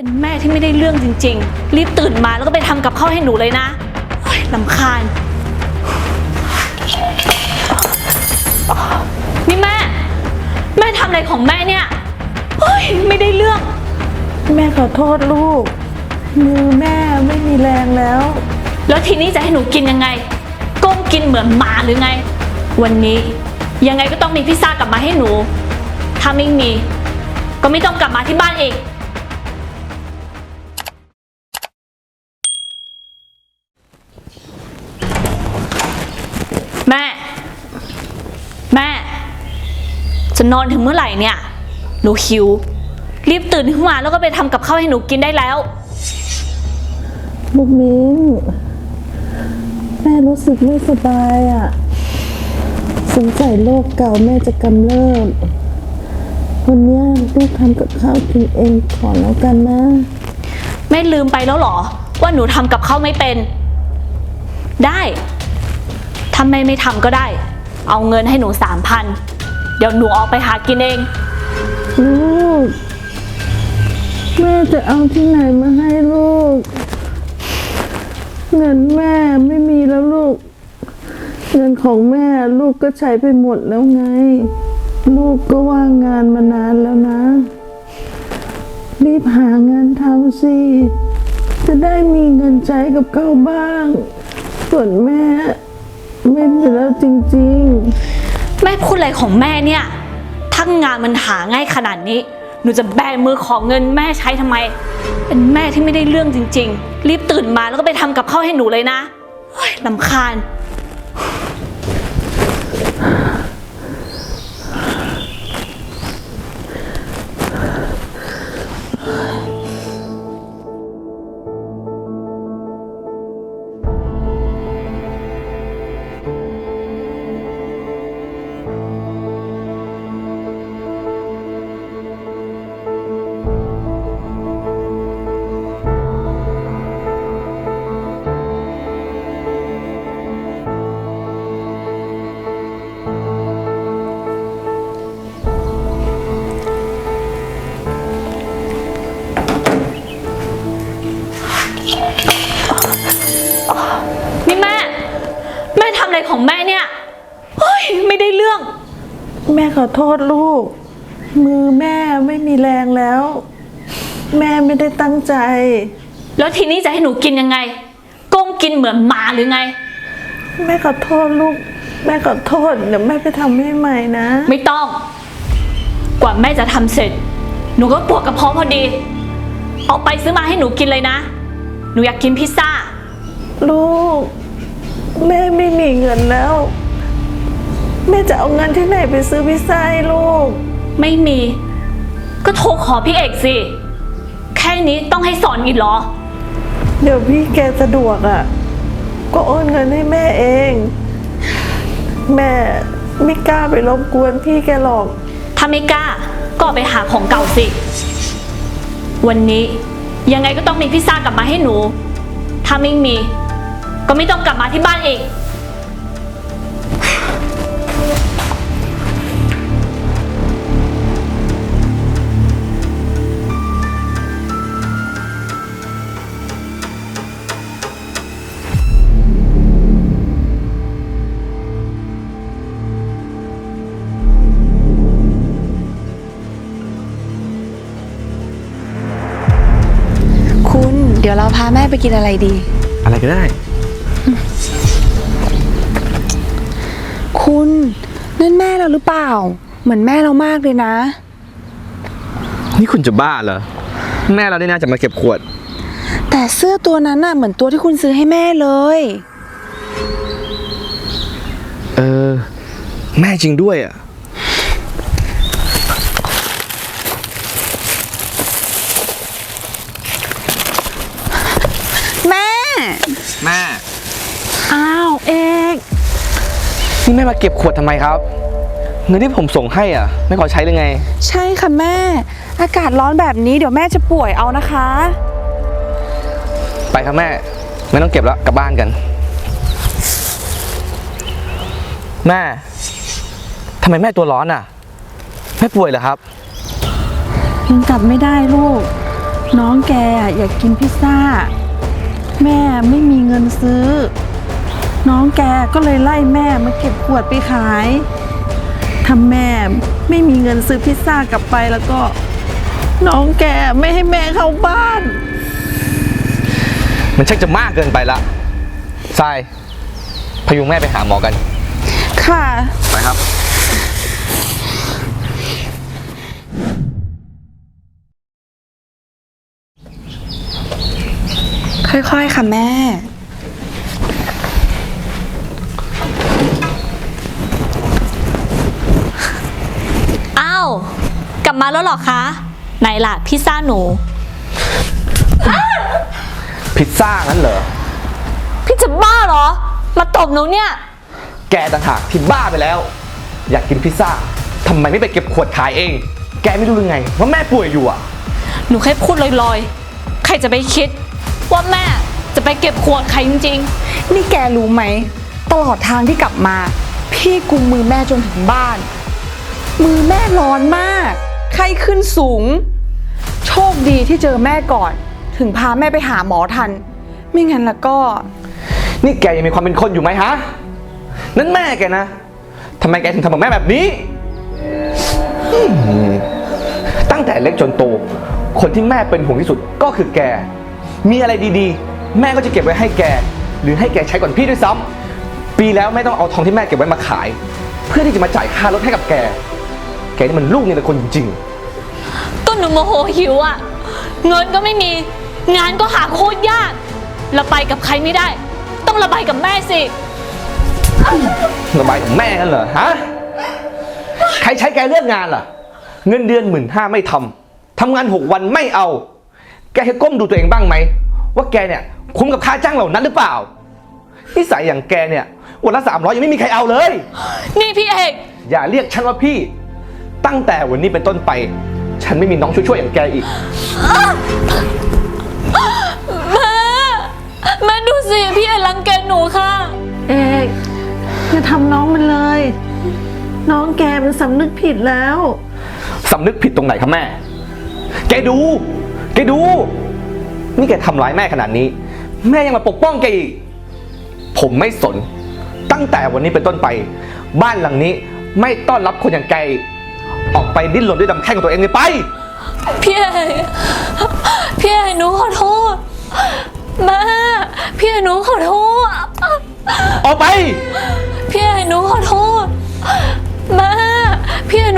เป็นแม่ที่ไม่ได้เรื่องจริง ๆ รีบตื่นมาแล้วก็ไปทำกับข้าวให้หนูเลยนะโอ๊ยลำคาญ นี่แม่ แม่ทำอะไรของแม่เนี่ยเฮ้ยไม่ได้เรื่อง แม่ขอโทษลูก มือแม่ไม่มีแรงแล้ว แล้วทีนี้จะให้หนูกินยังไง ก้มกินเหมือนหมาหรือไง วันนี้ยังไงก็ต้องมีพิซซ่ากลับมาให้หนู ถ้าไม่มี ก็ไม่ต้องกลับมาที่บ้านอีก จะนอนถึงเมื่อไหร่เนี่ย หนูหิว รีบตื่นขึ้นมาแล้วก็ไปทำกับข้าวให้หนูกินได้แล้ว ลูกมิ้นแม่รู้สึกไม่สบายอะ่ะ สงสัยโรคเก่าแม่จะกำเริบ วันเนี้ยลูกทำกับข้าวกินเองก่อนแล้วกันนะ แม่ลืมไปแล้วเหรอ ว่าหนูทำกับข้าวไม่เป็น ได้ถ้าแม่ไม่ทำก็ได้ เอาเงินให้หนูสามพัน เดี๋ยวหนูออกไปหากินเอง ลูก แม่จะเอาที่ไหนมาให้ลูก เงินแม่ไม่มีแล้วลูก เงินของแม่ลูกก็ใช้ไปหมดแล้วไง ลูกก็ว่างงานมานานแล้วนะ รีบหางานทำสิ จะได้มีเงินใช้กับเขาบ้าง ส่วนแม่ ไม่มีแล้วจริงๆ แม่พูดอะไรของแม่เนี่ย ทั้งงานมันหาง่ายขนาดนี้ หนูจะแบมือของเงินแม่ใช้ทำไม เป็นแม่ที่ไม่ได้เรื่องจริง ๆ รีบตื่นมาแล้วก็ไปทำกับข้าวให้หนูเลยนะเฮ้ยลำคาญ ของแม่เนี่ยเฮ้ยไม่ได้เรื่อง แม่ขอโทษลูก มือแม่ไม่มีแรงแล้ว แม่ไม่ได้ตั้งใจ แล้วทีนี้จะให้หนูกินยังไง ก้มกินเหมือนหมาหรือไง แม่ขอโทษลูก แม่ขอโทษเดี๋ยวแม่ไปทำให้ใหม่นะ ไม่ต้อง กว่าแม่จะทำเสร็จ หนูก็ปวดกระเพาะพอดี เอาไปซื้อมาให้หนูกินเลยนะ หนูอยากกินพิซซ่า ลูก แม่ไม่มีเงินแล้ว แม่จะเอาเงินที่ไหนไปซื้อพิซซ่าให้ลูก ไม่มี ก็โทรขอพี่เอกสิ แค่นี้ต้องให้สอนอีกเหรอ เดี๋ยวพี่แกสะดวกอะ่ะ ก็โอนเงินให้แม่เอง แม่ไม่กล้าไปรบกวนพี่แกหรอก ถ้าไม่กล้า ก็ไปหาของเก่าสิ วันนี้ยังไงก็ต้องมีพิซซ่ากลับมาให้หนู ถ้าไม่มี ก็ไม่ต้องกลับมาที่บ้านอีก คุณเดี๋ยวเราพาแม่ไปกินอะไรดี อะไรก็ได้ คุณนั่นแม่เราหรือเปล่า เหมือนแม่เรามากเลยนะ นี่คุณจะบ้าเหรอ แม่เราได้น่าจะมาเก็บขวด แต่เสื้อตัวนั้นน่ะเหมือนตัวที่คุณซื้อให้แม่เลย เออ แม่จริงด้วยอะ แม่ แม่ อ้าวเอก นี่แม่มาเก็บขวดทำไมครับ เงินที่ผมส่งให้อะ ไม่พอใช้หรือไง ใช่ค่ะแม่ อากาศร้อนแบบนี้เดี๋ยวแม่จะป่วยเอานะคะ ไปครับแม่ ไม่ต้องเก็บแล้วกลับบ้านกัน แม่ทำไมแม่ตัวร้อนอะแม่ป่วยเหรอครับ ยังกลับไม่ได้ลูก น้องแกอยากกินพิซซ่า แม่ไม่มีเงินซื้อ น้องแกก็เลยไล่แม่มาเก็บขวดไปขายถ้าแม่ไม่มีเงินซื้อพิซซ่ากลับไปแล้วก็ น้องแกไม่ให้แม่เข้าบ้าน มันชักจะมากเกินไปละทรายพยุงแม่ไปหาหมอกัน ค่ะ ไปครับ ค่อยๆ ค่ะแม่าว กลับมาแล้วเหรอคะ ไหนล่ะพิซซ่าหนู พิซซ่างั้นเหรอ พี่จะบ้าเหรอ มาตบหนูเนี่ย แกต่างหากที่บ้าไปแล้ว อยากกินพิซซ่าทำไมไม่ไปเก็บขวดขายเอง แกไม่รู้หรือไงว่าแม่ป่วยอยู่อะ หนูแค่พูดลอยๆ ใครจะไปคิด ว่าแม่จะไปเก็บขวดใครจริงนี่แกรู้ไหม ตลอดทางที่กลับมา พี่กุมมือแม่จนถึงบ้าน มือแม่ร้อนมาก ไข้ขึ้นสูง โชคดีที่เจอแม่ก่อน ถึงพาแม่ไปหาหมอทัน ไม่งั้นแล้วก็ นี่แกยังมีความเป็นคนอยู่ไหมฮะ นั่นแม่แกนะ ทำไมแกถึงทำกับแม่แบบนี้อืมตั้งแต่เล็กจนโต คนที่แม่เป็นห่วงที่สุดก็คือแก มีอะไรดีๆ แม่ก็จะเก็บไว้ให้แก หรือให้แกใช้ก่อนพี่ด้วยซ้ำปีแล้วแม่ต้องเอาทองที่แม่เก็บไว้มาขาย เพื่อที่จะมาจ่ายค่ารถให้กับแก แกนี่มันลูกเนี่ยนะคนจริงๆก็หนูโมโหหิวอะ่ะเงินก็ไม่มี งานก็หาโคตรยากระบายกับใครไม่ได้ ต้องระบายกับแม่สิ ๆระบายของแม่กันเหรอฮะใครใช้แกเลือกงานล่ะ เงินเดือนหมื่นห้าไม่ทำทำงานหกวันไม่เอา แกเคยก้มดูตัวเองบ้างไหม ว่าแกเนี่ยคุ้มกับค่าจ้างเหล่านั้นหรือเปล่านิสัยอย่างแกเนี่ยวันละสามร้อยยังไม่มีใครเอาเลย นี่พี่เอก อย่าเรียกฉันว่าพี่ ตั้งแต่วันนี้เป็นต้นไป ฉันไม่มีน้องช่วยๆอย่างแกอีกแม่แม่ดูสิพี่เอกรังแกหนูค่ะ เอกอย่าทำน้องมันเลย น้องแกมันสำนึกผิดแล้ว สำนึกผิดตรงไหนครับแม่ แกดู แกดู นี่แกทำร้ายแม่ขนาดนี้ แม่ยังมาปกป้องแกอีก ผมไม่สน ตั้งแต่วันนี้เป็นต้นไป บ้านหลังนี้ไม่ต้อนรับคนอย่างแกอีก ออกไปดิ้นรนด้วยดำแข้งของตัวเองเลยไป พี่เอกพี่เอกหนูขอโทษแม่พี่เอกหนูขอโทษออกไป พี่เอกหนูขอโทษแม่พี่เอกหนูขอโทษ